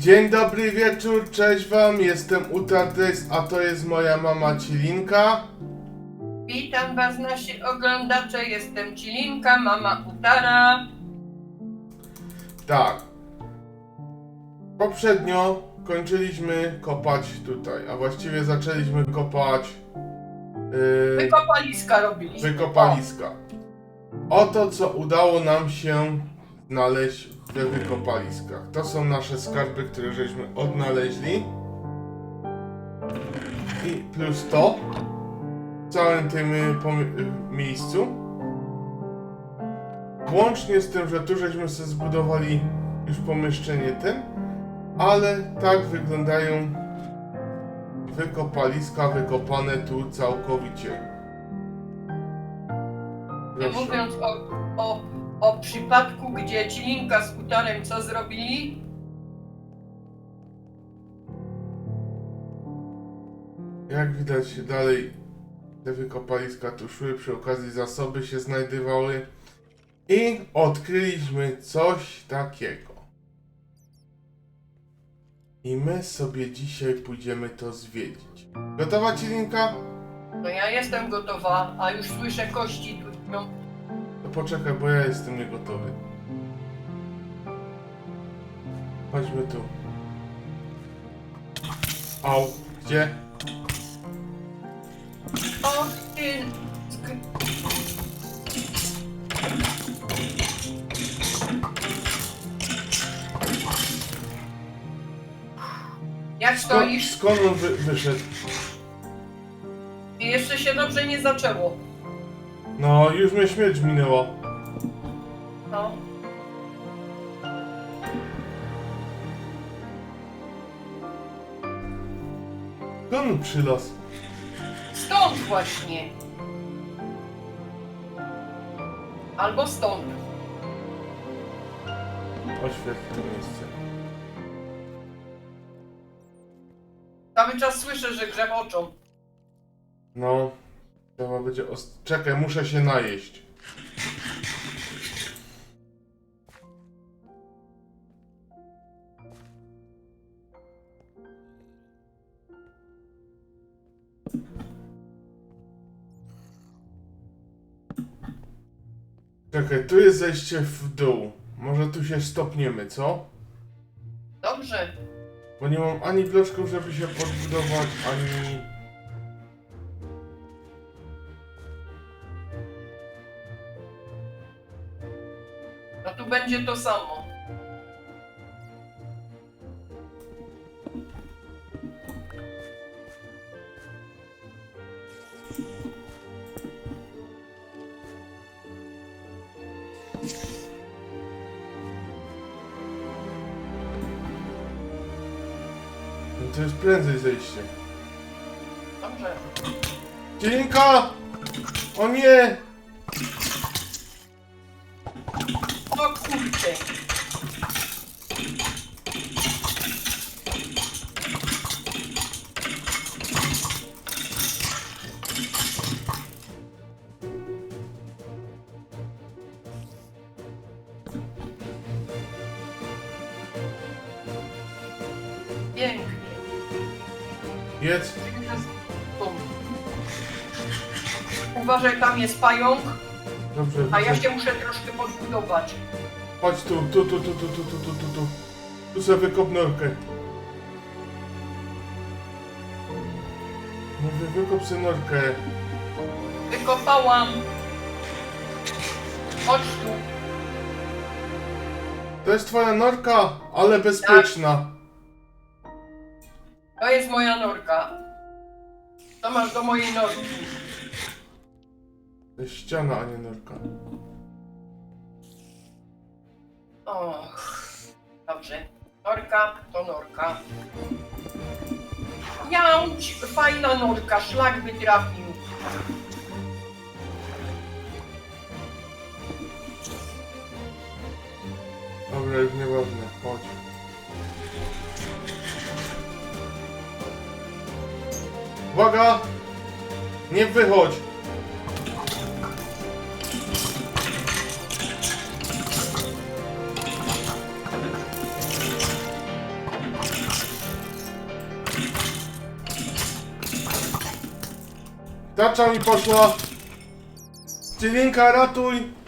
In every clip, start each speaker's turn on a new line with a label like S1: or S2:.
S1: Dzień dobry wieczór, cześć wam, jestem Utardes, a to jest moja mama Cilinka.
S2: Witam Was nasi oglądacze, jestem Cilinka, mama Utara.
S1: Tak. Poprzednio kończyliśmy kopać tutaj, a właściwie zaczęliśmy kopać yy,
S2: Wykopaliska robiliśmy.
S1: wykopaliska. Oto co udało nam się znaleźć we wykopaliskach. To są nasze skarby, które żeśmy odnaleźli. I plus to w całym tym y, y, miejscu. Łącznie z tym, że tu żeśmy sobie zbudowali już pomieszczenie ten, ale tak wyglądają wykopaliska wykopane tu całkowicie.
S2: Nie mówiąc o, o, o przypadku, gdzie Cilinka z Utarem co zrobili?
S1: Jak widać dalej te wykopaliska tu szły, przy okazji zasoby się znajdowały i odkryliśmy coś takiego. I my sobie dzisiaj pójdziemy to zwiedzić. Gotowa Cilinka?
S2: No ja jestem gotowa, a już słyszę kości tu. No,
S1: poczekaj, bo ja jestem niegotowy. Chodźmy tu. Au, gdzie?
S2: o, ty... Jak
S1: Skąd,
S2: stoisz?
S1: skąd on wy, wyszedł?
S2: I jeszcze się dobrze nie zaczęło.
S1: No, już mnie śmierć minęła.
S2: No.
S1: Skąd przylas?
S2: Stąd właśnie. Albo stąd.
S1: Oświetl to miejsce.
S2: Cały czas słyszę, że grzeboczą.
S1: No, trzeba będzie. Os- Czekaj, muszę się najeść. Czekaj, tu jest zejście w dół. Może tu się stopniemy, co?
S2: Dobrze.
S1: Bo nie mam ani bloczków, żeby się podbudować, ani...
S2: będzie to samo.
S1: No to jest prędzej zejście.
S2: Dobrze.
S1: Dzielinka! O nie!
S2: Kurczę. Pięknie.
S1: Jedz.
S2: Uważaj, tam jest pająk,
S1: Dobrze,
S2: a ja
S1: widzę.
S2: się muszę troszkę podbudować.
S1: Chodź tu, tu, tu, tu, tu, tu, tu, tu, tu, tu. Tu sobie wykop norkę. Mówię, wykop sobie norkę.
S2: Wykopałam. Chodź tu.
S1: To jest twoja norka, ale bezpieczna.
S2: To jest moja norka. To masz do mojej norki.
S1: To jest ściana, a nie norka.
S2: Och, dobrze. Norka to norka. Jałć, fajna norka, szlak by trafił.
S1: Dobra, już nieważne, chodź. Uwaga! Nie wychodź! Tarcza mi poszła. Dzielinka, ratuj.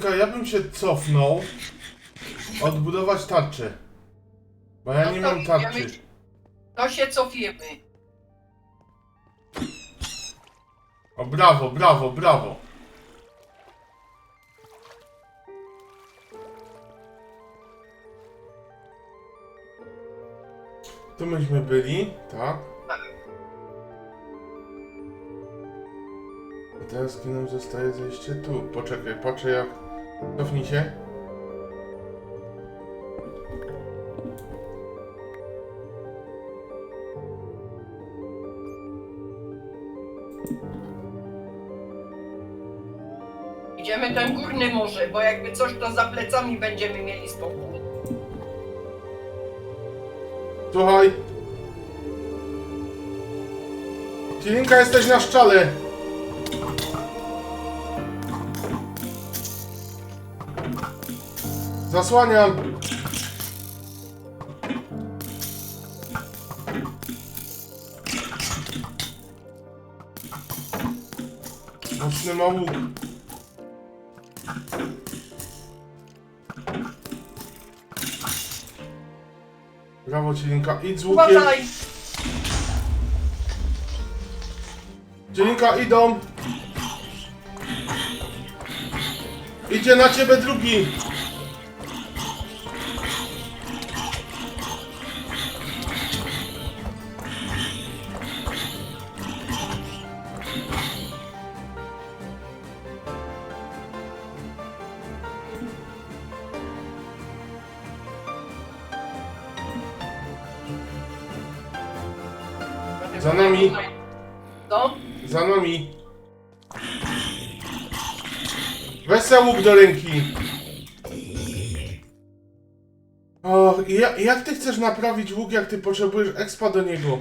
S1: Dzielinka, ja bym się cofnął. Odbudować tarczę. Bo ja
S2: No
S1: nie
S2: to
S1: mam tarczy.
S2: To się cofiemy.
S1: O, brawo, brawo, brawo. Tu myśmy byli, tak? A teraz kim nam zostaje zejście tu. Poczekaj, patrzę jak... Cofnij się.
S2: Idziemy ten górny może, bo jakby coś to za plecami będziemy mieli spokój.
S1: Słuchaj. Dzielinka, jesteś na szczale. Zasłaniam. Mocny ma łuk. Brawo, Dzielinka. Idź z łukiem.
S2: Uważaj!
S1: Dzielinka, idą! Idzie na ciebie drugi! Se łuk do ręki! O, ja, jak ty chcesz naprawić łuk, jak ty potrzebujesz expa do niego?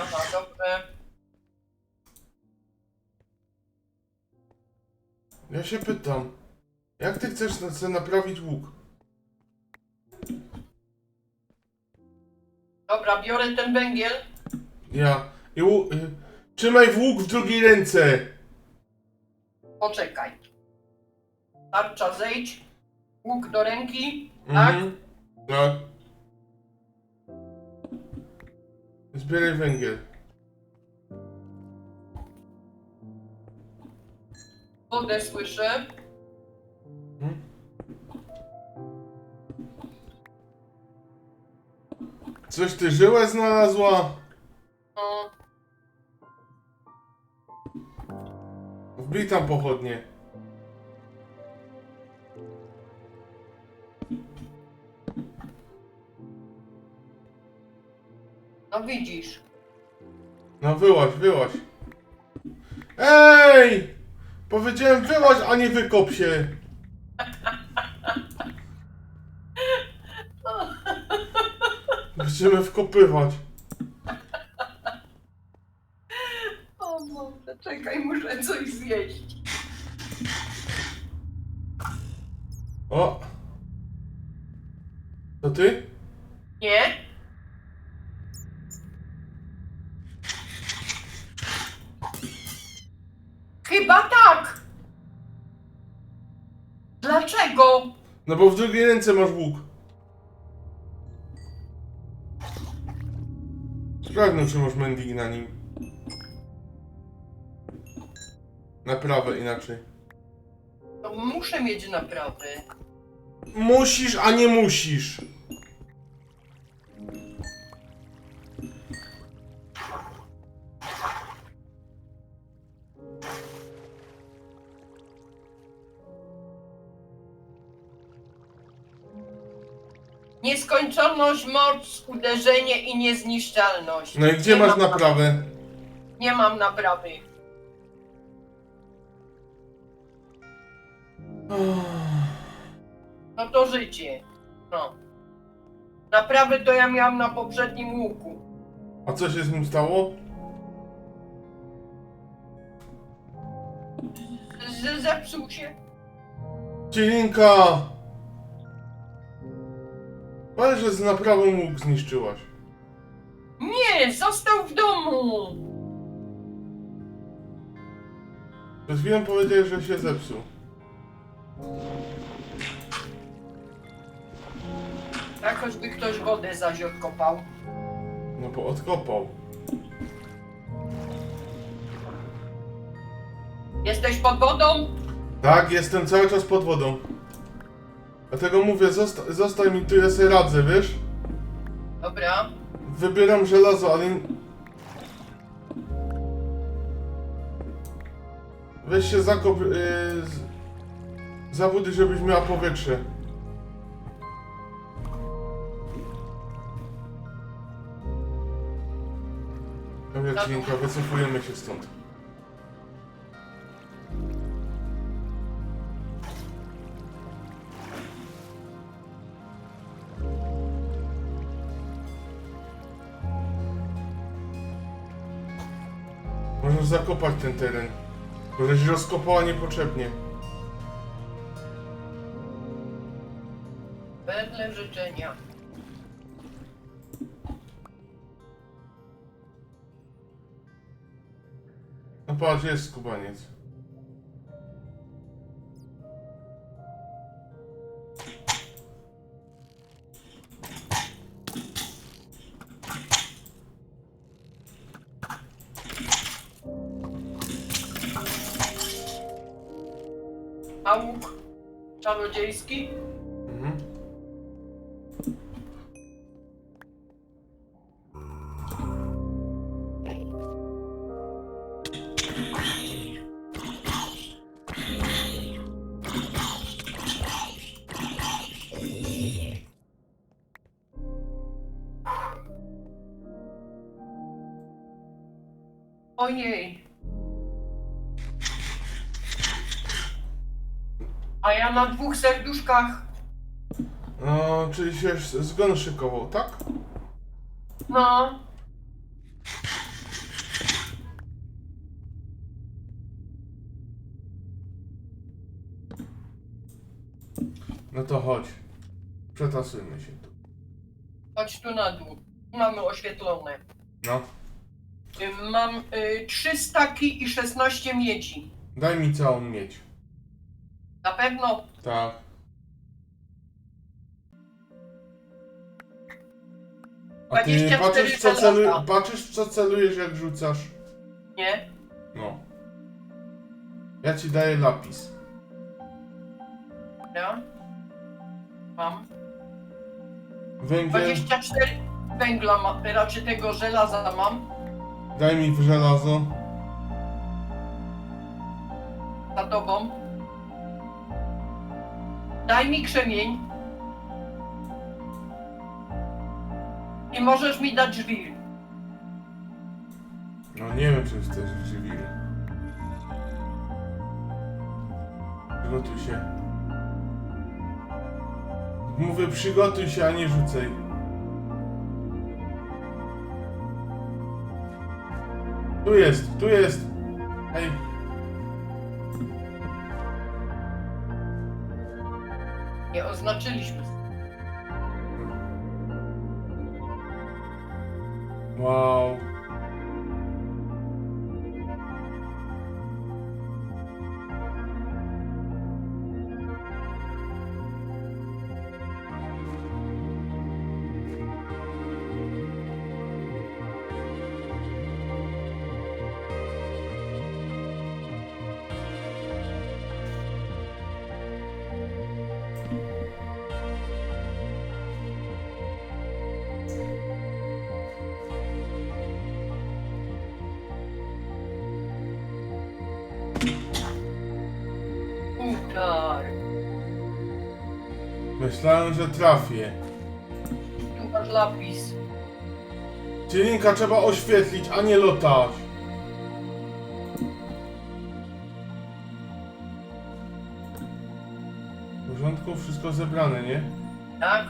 S2: aha, dobrze.
S1: Ja się pytam. Jak ty chcesz na- sobie naprawić łuk?
S2: Dobra, biorę ten węgiel.
S1: Ja. I łu, y, trzymaj w łuk w drugiej ręce!
S2: Poczekaj. Tarcza zejdź. Łuk do ręki. Tak?
S1: Mhm. Tak. Zbieraj węgiel.
S2: Wodę słyszę.
S1: Mhm. Coś ty żyłę znalazła?
S2: No,
S1: Wbij tam pochodnie.
S2: No widzisz.
S1: No wyłaź, wyłaź. Ej! Powiedziałem wyłaź, a nie wykop się. Będziemy wkopywać.
S2: O Boże, czekaj, muszę coś zjeść.
S1: O! To ty?
S2: Nie?
S1: No bo w drugiej ręce masz łuk. Sprawdź, czy masz mending na nim. Na prawe inaczej.
S2: No, muszę mieć naprawdę.
S1: Musisz, a nie musisz.
S2: Nieskończoność, moc, uderzenie i niezniszczalność.
S1: No i gdzie masz
S2: mam
S1: naprawę?
S2: Nie mam naprawy. No to życie. No. Naprawy to ja miałam na poprzednim łuku.
S1: A co się z nim stało?
S2: Z zepsuł się.
S1: Cilinka! Ale że z naprawą łuk zniszczyłaś.
S2: Nie, został w domu.
S1: Przed chwilą powiedziałeś, że się zepsuł.
S2: Jakoś by ktoś wodę zaś odkopał.
S1: No bo odkopał.
S2: Jesteś pod wodą?
S1: Tak, jestem cały czas pod wodą. Dlatego mówię, zosta zostań mi tu, ja sobie radzę, wiesz?
S2: Dobra.
S1: Wybieram żelazo, ale... Weź się zakop... Yy. Zabuduj, żebyś miała powietrze. Dobra, Cinka, wycofujemy się stąd. Możesz zakopać ten teren. Żeś rozkopała niepotrzebnie.
S2: Wedle życzenia.
S1: No patrz, jest skubaniec.
S2: A łuk czarodziejski? A ja na dwóch serduszkach.
S1: No, czyli się zgon szykował, tak?
S2: No.
S1: No to chodź. Przetasujmy się tu.
S2: Chodź tu na dół. Mamy oświetlone.
S1: No.
S2: Y, Mam y, staki i 16 miedzi.
S1: Daj mi całą miedź.
S2: Na pewno
S1: Tak. A ty
S2: 24
S1: patrzysz w co, celu, patrzysz w co celujesz jak rzucasz?
S2: nie.
S1: No. Ja ci daję lapis.
S2: Ja. Mam.
S1: Węgiel,
S2: 24 węgla, ma, raczej tego żelaza mam.
S1: daj mi w żelazo.
S2: Za tobą. Daj mi krzemień. I możesz mi dać żwir.
S1: No nie wiem czy chcesz drzwi. Przygotuj się. Mówię przygotuj się, a nie rzucaj. Tu jest, tu jest. Hej.
S2: Nie oznaczyliśmy.
S1: Wow. Myślałem, że trafię.
S2: Tu masz lapis.
S1: Cielinka trzeba oświetlić, a nie lotać. porządku, wszystko zebrane, nie?
S2: Tak?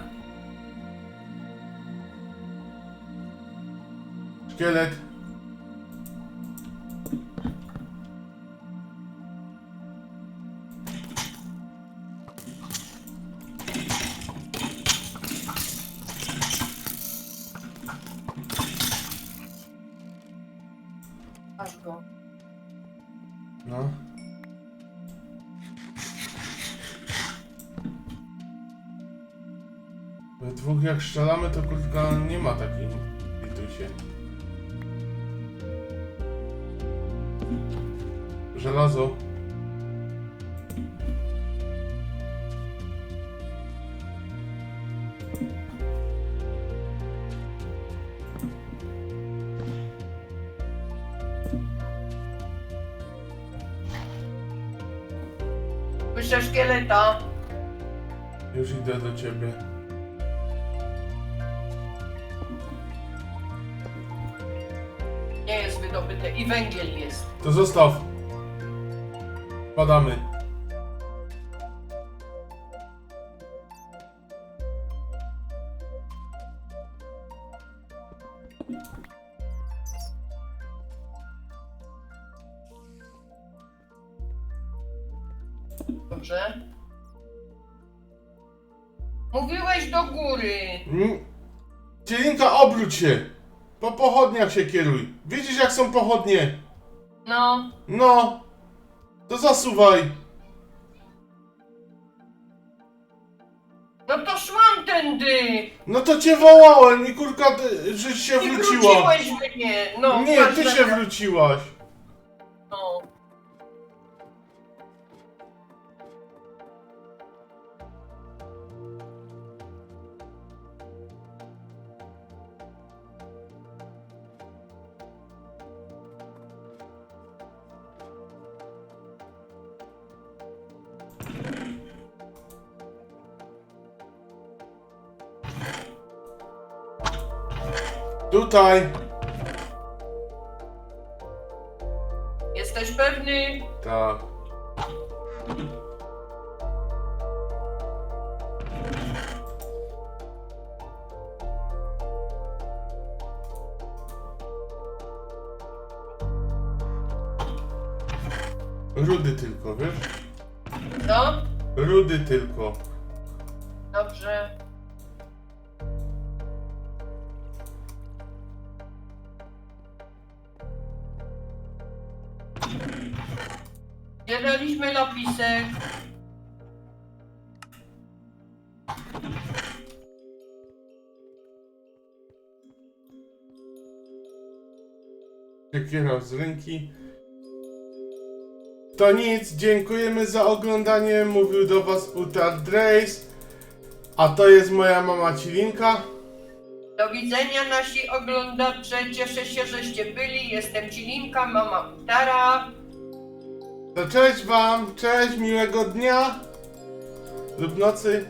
S1: Szkielet. We dwóch jak strzelamy, to kurtka nie ma takiej litusie. Żelazo.
S2: Słyszę szkieleta.
S1: Już idę do ciebie.
S2: Nie jest wydobyte i węgiel jest.
S1: To zostaw. Padamy.
S2: Dobrze. Mówiłeś do góry.
S1: Mm. Cielinka, obróć się. Po pochodniach się kieruj. Widzisz jak są pochodnie?
S2: No,
S1: No. To zasuwaj.
S2: no to szłam tędy.
S1: No to cię wołałem i kurka, ty, żeś się
S2: I
S1: wróciła.
S2: wróciłeś mnie. No,
S1: Nie,
S2: masz
S1: ty
S2: rację.
S1: się wróciłaś. Tutaj.
S2: Jesteś pewny?
S1: Tak. Rudy tylko, wiesz?
S2: No,
S1: Rudy tylko.
S2: Zbieraliśmy lapisek.
S1: Siekiera z ręki. To nic, dziękujemy za oglądanie. Mówił do Was Utar Drace. A to jest moja mama Cilinka.
S2: Do widzenia nasi oglądacze. Cieszę się, żeście byli. Jestem Cilinka, mama Utara.
S1: To cześć Wam, cześć, miłego dnia lub nocy.